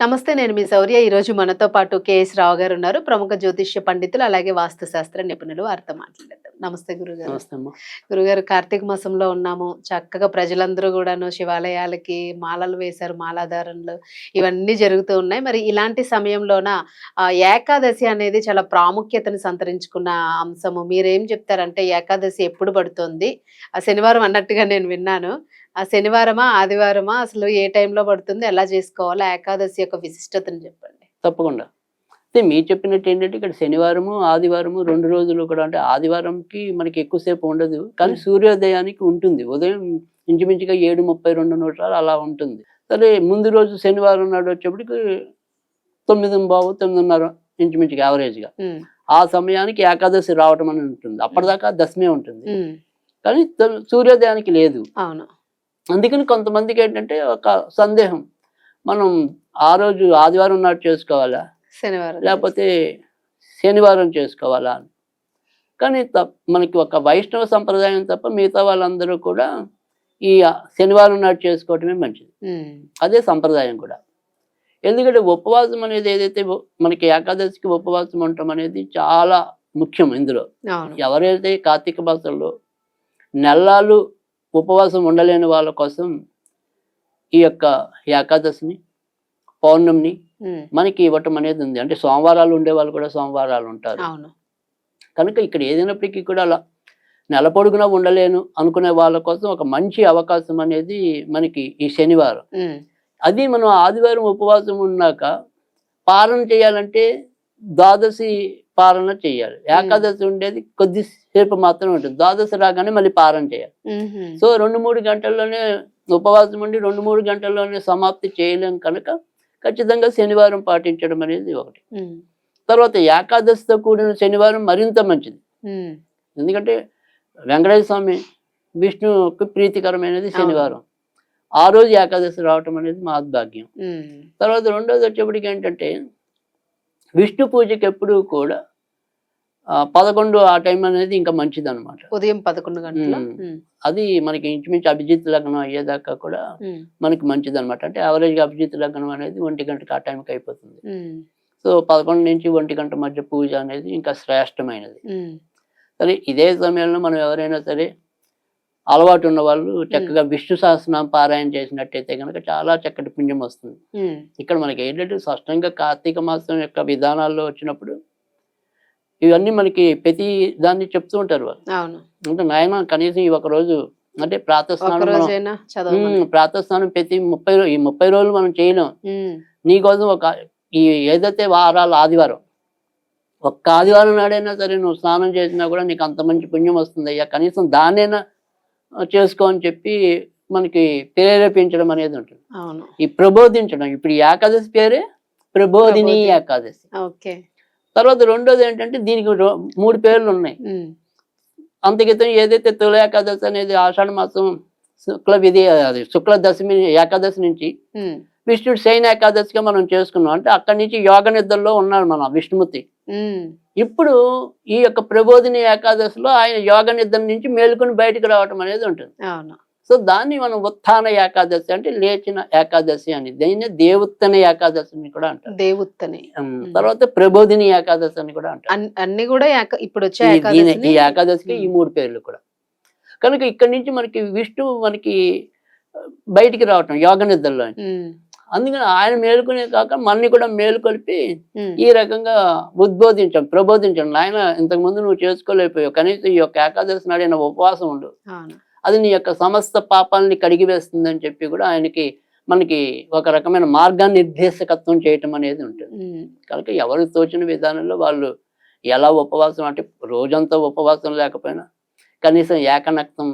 నమస్తే నేను మీ శౌర్య. ఈ రోజు మనతో పాటు కేఎస్ రావు గారు ఉన్నారు. ప్రముఖ జ్యోతిష్య పండితులు అలాగే వాస్తు శాస్త్ర నిపుణులు వారితో మాట్లాడేద్దాం నమస్తే గురుగారు. గురుగారు కార్తీక మాసంలో ఉన్నాము. చక్కగా ప్రజలందరూ కూడాను శివాలయాలకి మాలలు వేశారు మాలాధారణలు ఇవన్నీ జరుగుతూ ఉన్నాయి. మరి ఇలాంటి సమయంలోన ఏకాదశి అనేది చాలా ప్రాముఖ్యతను సంతరించుకున్న అంశము. మీరేం చెప్తారంటే ఏకాదశి ఎప్పుడు పడుతుంది? ఆ శనివారం అన్నట్టుగా నేను విన్నాను. ఆ శనివారమా ఆదివారమా అసలు ఏ టైంలో పడుతుంది ఎలా చేసుకోవాలో ఏకాదశి యొక్క విశిష్టతను చెప్పండి. తప్పకుండా. అయితే మీరు చెప్పినట్టు ఏంటంటే ఇక్కడ శనివారము ఆదివారము రెండు రోజులు కూడా అంటే ఆదివారంకి మనకి ఎక్కువసేపు ఉండదు. కానీ. సూర్యోదయానికి ఉంటుంది. ఉదయం ఇంచుమించుగా ఏడు ముప్పై రెండు నిమిషాలు అలా ఉంటుంది. సరే ముందు రోజు శనివారం నాడు వచ్చేప్పటికి తొమ్మిది బావు తొమ్మిదిన్నర ఇంచుమించుగా యావరేజ్గా. ఆ సమయానికి ఏకాదశి రావటం అని ఉంటుంది. అప్పటిదాకా దశమే ఉంటుంది. కానీ సూర్యోదయానికి లేదు. అవును. అందుకని కొంతమందికి ఏంటంటే ఒక సందేహం. మనం ఆ రోజు ఆదివారం నాడు చేసుకోవాలా? శనివారం లేకపోతే శనివారం చేసుకోవాలా? అని కానీ మనకి ఒక వైష్ణవ సంప్రదాయం తప్ప మిగతా వాళ్ళందరూ కూడా ఈ శనివారం నాడు చేసుకోవటమే మంచిది. అదే సంప్రదాయం కూడా. ఎందుకంటే ఉపవాసం అనేది ఏదైతే మనకి ఏకాదశికి ఉపవాసం ఉండటం అనేది చాలా ముఖ్యం ఇందులో. ఎవరైతే కార్తీక మాసంలో నెలలు ఉపవాసం ఉండలేని వాళ్ళ కోసం ఈ యొక్క ఏకాదశిని పౌర్ణమిని మనకి ఇవ్వటం అనేది ఉంది. అంటే సోమవారాలు ఉండే వాళ్ళు కూడా సోమవారాలు ఉంటారు. కనుక ఇక్కడ ఏదైనప్పటికీ కూడా అలా నెల పొడుగునా ఉండలేను అనుకునే వాళ్ళ కోసం ఒక మంచి అవకాశం అనేది మనకి ఈ శనివారం. అది మనం ఆదివారం ఉపవాసం ఉన్నాక పాలన చేయాలంటే ద్వాదశి పాలన చేయాలి. ఏకాదశి ఉండేది కొద్దిసేపు మాత్రమే ఉంటుంది. ద్వాదశి రాగానే మళ్ళీ పాలన చేయాలి. సో రెండు మూడు గంటల్లోనే ఉపవాసం ఉండి రెండు మూడు గంటల్లోనే సమాప్తి చేయలేం కనుక ఖచ్చితంగా శనివారం పాటించడం అనేది ఒకటి. తర్వాత ఏకాదశితో కూడిన శనివారం మరింత మంచిది. ఎందుకంటే వెంకటేశ్వర స్వామి విష్ణువుకి ప్రీతికరమైనది శనివారం. ఆ రోజు ఏకాదశి రావటం అనేది మహద్భాగ్యం. ఉమ్, తర్వాత రెండోది వచ్చేప్పటికి ఏంటంటే విష్ణు పూజకి ఎప్పుడూ కూడా పదకొండు ఆ టైం అనేది ఇంకా మంచిది అనమాట ఉదయం పదకొండు గంటల. అది మనకి ఇంచుమించు అభిజిత్ లగ్నం అయ్యేదాకా కూడా మనకి మంచిది అనమాట అంటే యావరేజ్గా అభిజిత్ లగ్నం అనేది ఒంటి గంటకి ఆ టైంకి అయిపోతుంది. సో పదకొండు నుంచి ఒంటి గంట మధ్య పూజ అనేది ఇంకా శ్రేష్టమైనది. సరే ఇదే సమయంలో మనం ఎవరైనా సరే అలవాటు ఉన్న వాళ్ళు చక్కగా విష్ణు సహస్రనామ పారాయణ చేసినట్టయితే కనుక చాలా చక్కటి పుణ్యం వస్తుంది. ఇక్కడ మనకి ఏంటంటే స్పష్టంగా కార్తీక మాసం యొక్క విధానాల్లో వచ్చినప్పుడు ఇవన్నీ మనకి ప్రతి దాన్ని చెప్తూ ఉంటారు వాళ్ళు. అంటే నాయన కనీసం ఈ ఒక రోజు అంటే ప్రాతः ఒక స్నానం మనం రోజైనా చదవమని. ఉమ్, ప్రాతः స్నానం ప్రతి ముప్పై ఈ ముప్పై రోజులు మనం చేయలేం. నీకోసం ఒక ఈ ఏదైతే వారాలు ఆదివారం ఒక్క ఆదివారం నాడైనా సరే నువ్వు స్నానం చేసినా కూడా నీకు అంత మంచి పుణ్యం వస్తుంది. అయ్యా కనీసం దాన్నైనా ఆ, చేసుకో అని చెప్పి మనకి ప్రేరేపించడం అనేది ఉంటుంది. అవును. ఈ ప్రబోధించడం ఇప్పుడు ఈ ఏకాదశి పేరే ప్రబోధిని. ఏకాదశి. ఓకే. తర్వాత రెండోది ఏంటంటే దీనికి మూడు పేర్లు ఉన్నాయి. అంతకితం ఏదైతే తొలి ఏకాదశి అనేది ఆషాఢ మాసం శుక్ల విధి అది శుక్ల దశమి ఏకాదశి నుంచి విష్ణుడు శయన ఏకాదశిగా మనం చేసుకున్నాం అంటే అక్కడి నుంచి యోగ నిద్రలో ఉన్నాడు మన విష్ణుమూర్తి. ఇప్పుడు ఈ యొక్క ప్రబోధిని ఏకాదశిలో ఆయన యోగ నిద్ర నుంచి మేలుకొని బయటకు రావటం అనేది ఉంటుంది. అవును. సో దాన్ని మనం ఉత్థాన ఏకాదశి అంటే లేచిన ఏకాదశి అని. దీన్ని దేవుత్తన ఏకాదశి అని కూడా అంటారు. దేవుత్తని. తర్వాత ప్రబోధిని ఏకాదశి అని కూడా అంటారు. అన్- అన్ని కూడా ఇప్పుడు వచ్చే ఈ- ఏకాదశికి ఈ మూడు పేర్లు కూడా. కనుక ఇక్కడి నుంచి మనకి విష్ణువు మనకి బయటికి రావటం యోగ నిద్రలో అందుకని ఆయన మేలుకునే కాక మనని కూడా మేలుకొల్పి ఈ రకంగా ఉద్బోధించాం ప్రబోధించాం. నాయన ఇంతకుముందు నువ్వు చేసుకోలేకపోయావు. కనీసం ఈ యొక్క ఏకాదశి నాడైన ఉపవాసం ఉండు. అది నీ యొక్క సమస్త పాపాలని కడిగి వేస్తుందని చెప్పి కూడా ఆయనకి మనకి ఒక రకమైన మార్గనిర్దేశకత్వం చేయటం అనేది ఉంటుంది. కనుక ఎవరు తోచిన విధానంలో వాళ్ళు ఎలా ఉపవాసం అంటే రోజంతా ఉపవాసం లేకపోయినా కనీసం ఏకనక్తం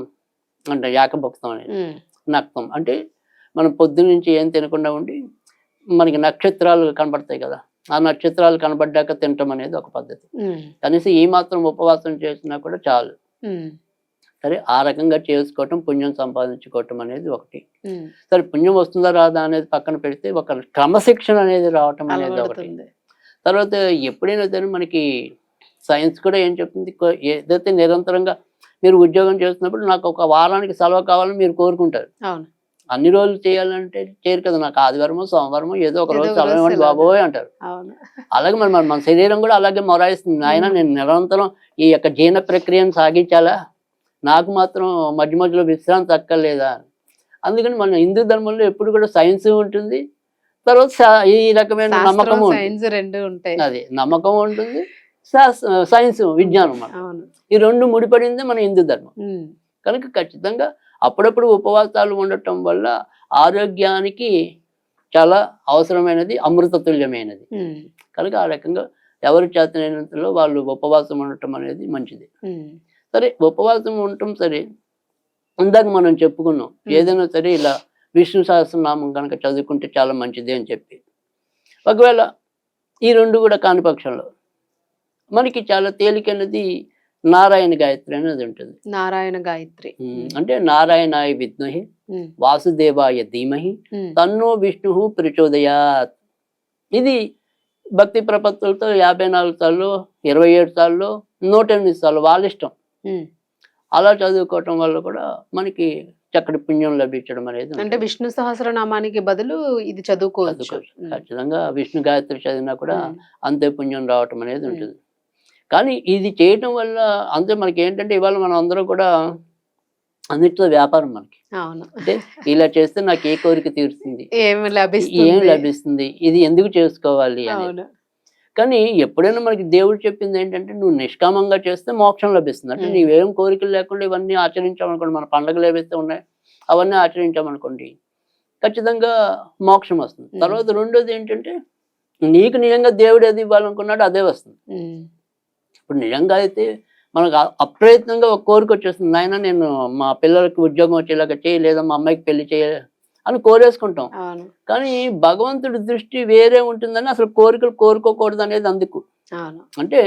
అంటే ఏకభక్తం అనేది. నక్తం అంటే మనం పొద్దు నుంచి ఏం తినకుండా ఉండి మనకి నక్షత్రాలు కనబడతాయి కదా ఆ నక్షత్రాలు కనబడ్డాక తినటం అనేది ఒక పద్ధతి. కనీసం ఈ మాత్రం ఉపవాసం చేసినా కూడా చాలు. సరే ఆ రకంగా చేసుకోవటం పుణ్యం సంపాదించుకోవటం అనేది ఒకటి. సరే పుణ్యం వస్తుందా రాదా అనేది పక్కన పెడితే ఒక క్రమశిక్షణ అనేది రావటం అనేది ఒకటి. తర్వాత ఎప్పుడైనా సరే మనకి సైన్స్ కూడా ఏం చెప్తుంది ఏదైతే నిరంతరంగా మీరు ఉద్యోగం చేస్తున్నప్పుడు నాకు ఒక వారానికి సెలవు కావాలని మీరు కోరుకుంటారు. అవును. అన్ని రోజులు చేయాలంటే చేయరు కదా. నాకు ఆదివారము సోమవారము ఏదో ఒక రోజు చదవండి. బాబోయ్ అంటారు. అలాగే మరి మన- మన శరీరం కూడా అలాగే మొరాయిస్తుంది. ఆయన. నేను నిరంతరం ఈ యొక్క జీర్ణ ప్రక్రియను సాగించాలా? నాకు మాత్రం మధ్య మధ్యలో విశ్రాంతి అక్కర్లేదా అందుకని మన హిందూ ధర్మంలో ఎప్పుడు కూడా సైన్స్ ఉంటుంది. తర్వాత ఈ రకమైన నమ్మకం శాస్త్రం ఉంటుంది. సైన్స్ రెండు ఉంటాయి. అది నమ్మకం ఉంటుంది. సైన్స్ విజ్ఞానం ఈ రెండు ముడిపడిందే మన హిందూ ధర్మం. కనుక ఖచ్చితంగా అప్పుడప్పుడు ఉపవాసాలు ఉండటం వల్ల ఆరోగ్యానికి చాలా అవసరమైనది అమృతతుల్యమైనది. కనుక ఆ రకంగా ఎవరి చేతనైనంతలో వాళ్ళు ఉపవాసం ఉండటం అనేది మంచిది. సరే ఉపవాసం ఉండటం సరే ఇందాక మనం చెప్పుకున్నాం. ఏదైనా సరే ఇలా విష్ణు సహస్రనామం కనుక చదువుకుంటే చాలా మంచిది అని చెప్పి. ఒకవేళ ఈ రెండు కూడా కాని పక్షంలో మనకి చాలా తేలికైనది నారాయణ గాయత్రి అనేది ఉంటుంది. నారాయణ గాయత్రి. అంటే నారాయణాయ విద్మహి వాసుదేవాయ ధీమహి తన్నో విష్ణు ప్రచోదయాత్. ఇది భక్తి ప్రపత్తులతో యాభై నాలుగు సార్లు ఇరవై ఏడు సార్లు నూట ఎనిమిది సార్లు వాళ్ళ ఇష్టం. అలా చదువుకోవటం వల్ల కూడా మనకి చక్కటి పుణ్యం లభించడం అనేది అంటే. విష్ణు సహస్రనామానికి బదులు ఇది చదువుకోవచ్చు. ఖచ్చితంగా విష్ణు గాయత్రి చదివినా కూడా అంతే పుణ్యం రావటం అనేది. ఉంటుంది. కానీ ఇది చేయటం వల్ల అంతే మనకి ఏంటంటే ఇవాళ మనం అందరం కూడా అన్నిటితో వ్యాపారం మనకి. అవును. అంటే ఇలా చేస్తే నాకు ఏ కోరిక తీరుతుంది ఏమి ఏం లభిస్తుంది? లభిస్తుంది? ఇది ఎందుకు చేసుకోవాలి అని. కానీ ఎప్పుడైనా మనకి దేవుడు చెప్పింది ఏంటంటే నువ్వు నిష్కామంగా చేస్తే మోక్షం లభిస్తుంది. అంటే. నీవేం కోరికలు లేకుండా ఇవన్నీ ఆచరించామనుకోండి మన పండుగలు ఏవైతే ఉన్నాయో అవన్నీ ఆచరించామనుకోండి ఖచ్చితంగా మోక్షం వస్తుంది. తర్వాత రెండోది ఏంటంటే నీకు నిజంగా దేవుడు ఏది ఇవ్వాలనుకున్నాడో అదే వస్తుంది. ఇప్పుడు నిజంగా అయితే మనకు అప్రయత్నంగా ఒక కోరిక వచ్చేస్తుంది. నాయన నేను మా పిల్లలకి ఉద్యోగం వచ్చేలాగా చేయి లేదా మా అమ్మాయికి పెళ్ళి చేయ అని కోరేసుకుంటాం. కానీ భగవంతుడి దృష్టి వేరే ఉంటుందని అసలు కోరికలు కోరుకోకూడదు అనేది అందుకు. అంటే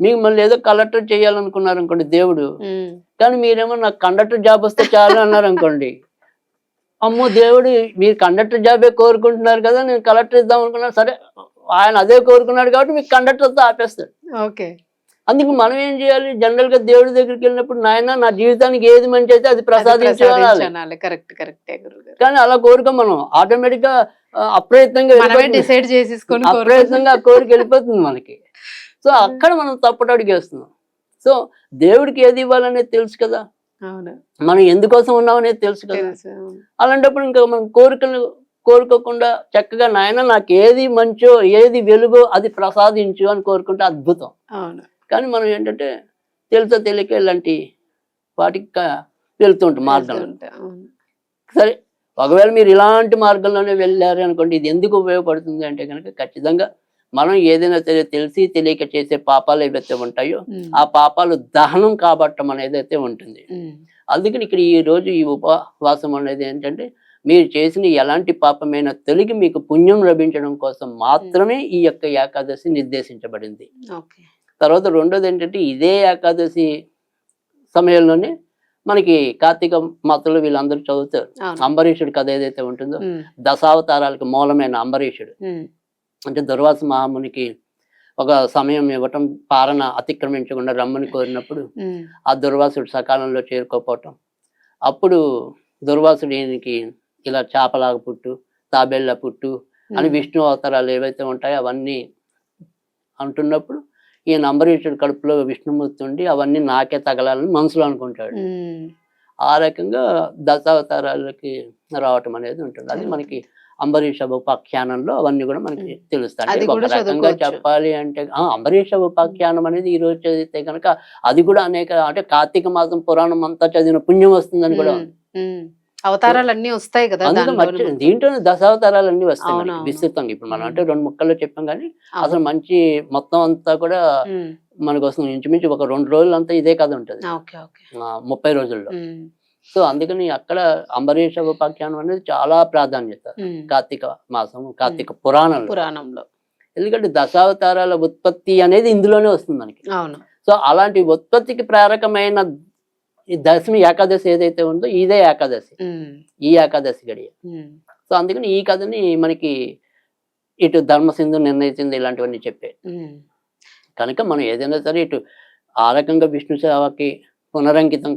మీకు మళ్ళీ ఏదో కలెక్టర్ చేయాలనుకున్నారు అనుకోండి దేవుడు. కానీ మీరేమో నాకు కండక్టర్ జాబ్ వస్తే చాలు అన్నారు అనుకోండి. అమ్మో దేవుడు మీరు కండక్టర్ జాబే కోరుకుంటున్నారు కదా నేను కలెక్టర్ ఇద్దాం అనుకున్నాను. సరే ఆయన అదే కోరుకున్నాడు కాబట్టి మీకు కండక్టర్తో ఆపేస్తాడు. ఓకే. అందుకు మనం ఏం చేయాలి? జనరల్గా దేవుడి దగ్గరికి వెళ్ళినప్పుడు నాయన నా జీవితానికి ఏది మంచి అయితే అది ప్రసాదించాలి కరెక్ట్ కానీ అలా కోరిక మనం ఆటోమేటిక్గా అప్రయత్నంగా. డిసైడ్ చేసేసుకొని అప్రయత్నంగా కోరిక వెళ్ళిపోతుంది మనకి. సో అక్కడ మనం తప్పట అడిగేస్తున్నాం. సో దేవుడికి ఏది ఇవ్వాలనేది తెలుసు కదా? మనం ఎందుకోసం ఉన్నామనేది తెలుసు కదా. అలాంటప్పుడు ఇంకా మనం కోరికలు కోరుకోకుండా చక్కగా నాయన నాకు ఏది మంచో ఏది వెలుగో అది ప్రసాదించు అని కోరుకుంటే అద్భుతం. కానీ మనం ఏంటంటే తెలుసో తెలియక ఇలాంటి వాటికి వెళ్తుంటాం మార్గంలో. సరే ఒకవేళ మీరు ఇలాంటి మార్గంలోనే వెళ్ళారు అనుకోండి ఇది ఎందుకు ఉపయోగపడుతుంది అంటే కనుక ఖచ్చితంగా మనం ఏదైనా సరే తెలిసి తెలియక చేసే పాపాలు ఏవైతే ఉంటాయో ఆ పాపాలు దహనం కాబట్టం అనేది అయితే ఉంటుంది అందుకని ఇక్కడ ఈ రోజు ఈ ఉపవాసం అనేది ఏంటంటే మీరు చేసిన ఎలాంటి పాపమైనా తొలగి మీకు పుణ్యం లభించడం కోసం మాత్రమే ఈ యొక్క ఏకాదశి నిర్దేశించబడింది. తర్వాత రెండోది ఏంటంటే ఇదే ఏకాదశి సమయంలోనే మనకి కార్తీక మాతలు వీళ్ళందరూ చదువుతారు. అంబరీషుడి కథ ఏదైతే ఉంటుందో దశావతారాలకు మూలమైన అంబరీషుడు. అంటే దుర్వాస మహామునికి ఒక సమయం ఇవ్వటం పాలన అతిక్రమించకుండా రమ్మని కోరినప్పుడు ఆ దుర్వాసుడు సకాలంలో చేరుకోపోవటం. అప్పుడు దుర్వాసుడు ఈయనకి ఇలా చేపలాగా పుట్టు తాబేళ్ళ పుట్టు అని విష్ణు అవతారాలు ఏవైతే ఉంటాయో అవన్నీ అంటున్నప్పుడు ఈయన అంబరీషుడి కడుపులో విష్ణుమూర్తి ఉండి అవన్నీ నాకే తగలాలని మనసులో అనుకుంటాడు ఆ రకంగా దశావతారాలకి రావటం అనేది ఉంటుంది అది మనకి అంబరీష ఉపాఖ్యానంలో అవన్నీ కూడా మనకి. తెలుస్తాయి ఒక రకంగా. చెప్పాలి అంటే అంబరీష ఉపాఖ్యానం అనేది ఈ రోజు చదివితే కనుక అది కూడా అనేక అంటే కార్తీక మాసం పురాణం అంతా చదివిన పుణ్యం వస్తుందని కూడా. అవతారాలు అన్ని వస్తాయి కదా. దీంట్లోనే దశావతారాలు అన్ని వస్తాయి మనకి. విస్తృతంగా. ఇప్పుడు మనం. అంటే రెండు ముక్కల్లో చెప్పాం కానీ. అసలు మంచి మొత్తం అంతా కూడా మనకు వస్తుంది ఇంచుమించు ఒక రెండు రోజులు అంతా ఇదే కథ ఉంటుంది. ముప్పై రోజుల్లో. సో అందుకని అక్కడ అంబరీష ఉపాఖ్యానం అనేది చాలా ప్రాధాన్యత. కార్తీక మాసం కార్తీక పురాణంలో. పురాణంలో. ఎందుకంటే దశావతారాల ఉత్పత్తి అనేది ఇందులోనే వస్తుంది మనకి. అవును. సో అలాంటి ఉత్పత్తికి ప్రేరకమైన ఈ దశమి ఏకాదశి ఏదైతే ఉందో ఇదే ఏకాదశి. ఈ ఏకాదశి గడియ. సో అందుకని ఈ కథని మనకి ఇటు ధర్మసింధు నిర్ణయించింది ఇలాంటివన్నీ చెప్పే. కనుక మనం ఏదైనా సరే ఇటు ఆ రకంగా విష్ణు సేవకి పునరంకితం